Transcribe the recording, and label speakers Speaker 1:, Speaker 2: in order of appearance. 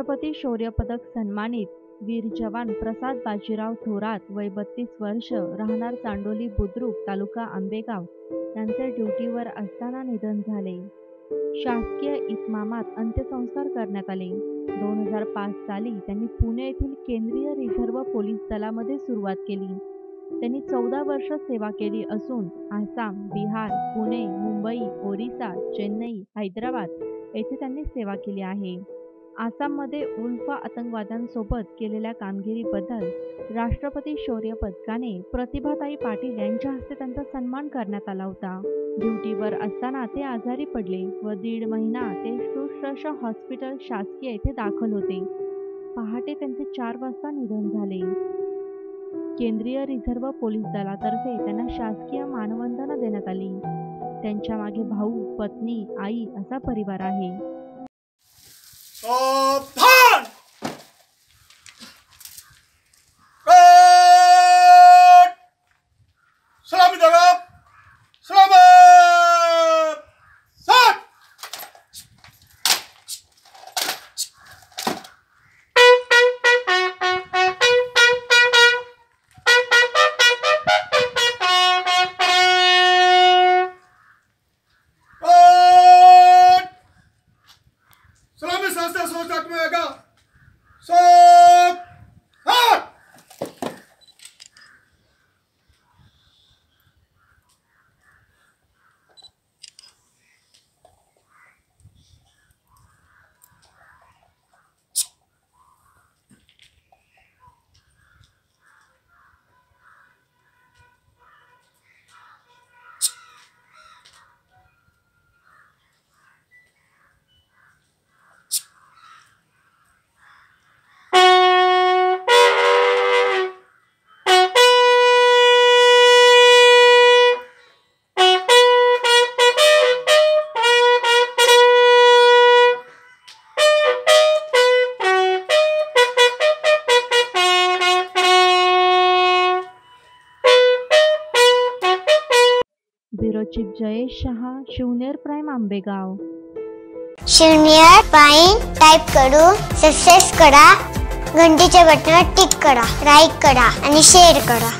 Speaker 1: राष्ट्रपती शौर्य पदक सन्मानित वीर जवान प्रसाद बाजीराव थोरात वय बत्तीस वर्ष राहणार चांडोली बुद्रुक तालुका आंबेगाव. यांचे ड्युटीवर असताना निधन झाले. शासकीय इतमामात अंत्यसंस्कार करण्यात आले. दोन हजार पाच साली त्यांनी पुणे येथील केंद्रीय रिझर्व्ह पोलीस दलामध्ये सुरुवात केली. त्यांनी चौदा वर्ष सेवा केली असून आसाम बिहार पुणे मुंबई ओरिसा चेन्नई हैदराबाद येथे त्यांनी सेवा केली आहे. आसाममध्ये उल्फा आतंकवाद्यांसोबत केलेल्या कामगिरीबद्दल राष्ट्रपती शौर्य पदकाने प्रतिभाताई पाटील यांच्या हस्ते त्यांचा सन्मान करण्यात आला होता. ड्युटीवर असताना ते आजारी पडले व दीड महिना ते शुश्रूष हॉस्पिटल शासकीय येथे दाखल होते. पहाटे त्यांचे चार वाजता निधन झाले. केंद्रीय रिझर्व्ह पोलीस दलातर्फे त्यांना शासकीय मानवंदना देण्यात आली. त्यांच्या मागे भाऊ पत्नी आई असा परिवार आहे.
Speaker 2: 啊啪
Speaker 1: ब्युरो जयेश शहा शिवनेर प्राईम आंबेगाव.
Speaker 3: शून्य प्राईम टाईप करू सक्सेस करा घंटीच्या बटनावर टिक करा लाईक करा आणि शेअर करा.